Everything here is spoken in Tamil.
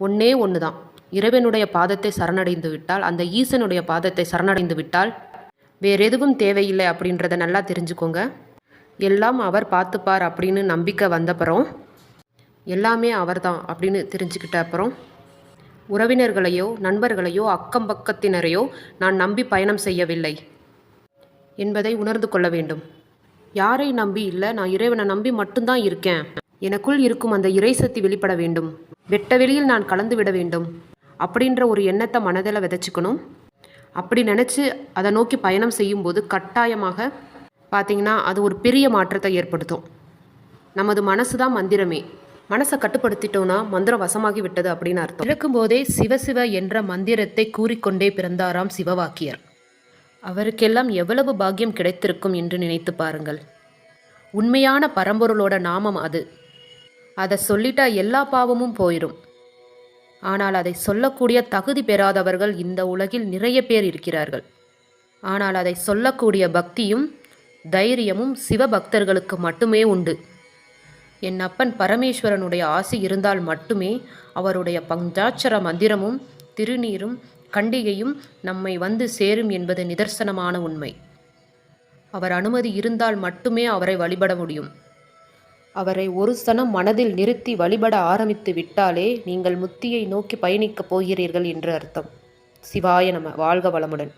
ஒன்றே ஒன்று தான் இறைவனுடைய பாதத்தை சரணடைந்து விட்டால் அந்த ஈசனுடைய பாதத்தை சரணடைந்து விட்டால் வேற எதுவும் தேவையில்லை அப்படின்றத நல்லா தெரிஞ்சுக்கோங்க. எல்லாம் அவர் பார்த்துப்பார் அப்படின்னு நம்பிக்கை வந்தப்புறம் எல்லாமே அவர்தான் அப்படின்னு தெரிஞ்சுக்கிட்ட அப்புறம் உறவினர்களையோ நண்பர்களையோ அக்கம் பக்கத்தினரையோ நான் நம்பி பயணம் செய்யவில்லை என்பதை உணர்ந்து கொள்ள வேண்டும். யாரை நம்பி இல்லை? நான் இறைவனை நம்பி மட்டும்தான் இருக்கேன். எனக்குள் இருக்கும் அந்த இறைசக்தி வெளிப்பட வேண்டும். வெட்ட வெளியில் நான் கலந்து விட வேண்டும். அப்படின்ற ஒரு எண்ணத்தை மனதில் விதைச்சிக்கணும். அப்படி நினச்சி அதை நோக்கி பயணம் செய்யும்போது கட்டாயமாக பார்த்தீங்கன்னா அது ஒரு பெரிய மாற்றத்தை ஏற்படுத்தும். நமது மனசு தான் மந்திரமே. மனசை கட்டுப்படுத்திட்டோன்னா மந்திரம் வசமாகி விட்டது அப்படின்னு அர்த்தம். பிறக்கும்போதே சிவசிவ என்ற மந்திரத்தை கூறிக்கொண்டே பிறந்தாராம் சிவவாக்கியர். அவருக்கெல்லாம் எவ்வளவு பாக்கியம் கிடைத்திருக்கும் என்று நினைத்து பாருங்கள். உண்மையான பரம்பொருளோட நாமம் அது. அதை சொல்லிட்டா எல்லா பாவமும் போயிடும் ஆனால் அதை சொல்லக்கூடிய தகுதி பெறாதவர்கள் இந்த உலகில் நிறைய பேர் இருக்கிறார்கள். ஆனால் அதை சொல்லக்கூடிய பக்தியும் தைரியமும் சிவபக்தர்களுக்கு மட்டுமே உண்டு. என் அப்பன் பரமேஸ்வரனுடைய ஆசி இருந்தால் மட்டுமே அவருடைய பஞ்சாட்சர மந்திரமும் திருநீரும் கண்டிகையும் நம்மை வந்து சேரும் என்பது நிதர்சனமான உண்மை. அவர் அனுமதி இருந்தால் மட்டுமே அவரை வழிபட முடியும். அவரை ஒரு சனம் மனதில் நிறுத்தி வழிபட ஆரம்பித்து விட்டாலே நீங்கள் முத்தியை நோக்கி பயணிக்கப் போகிறீர்கள் என்று அர்த்தம். சிவாய நம வாழ்க வளமுடன்.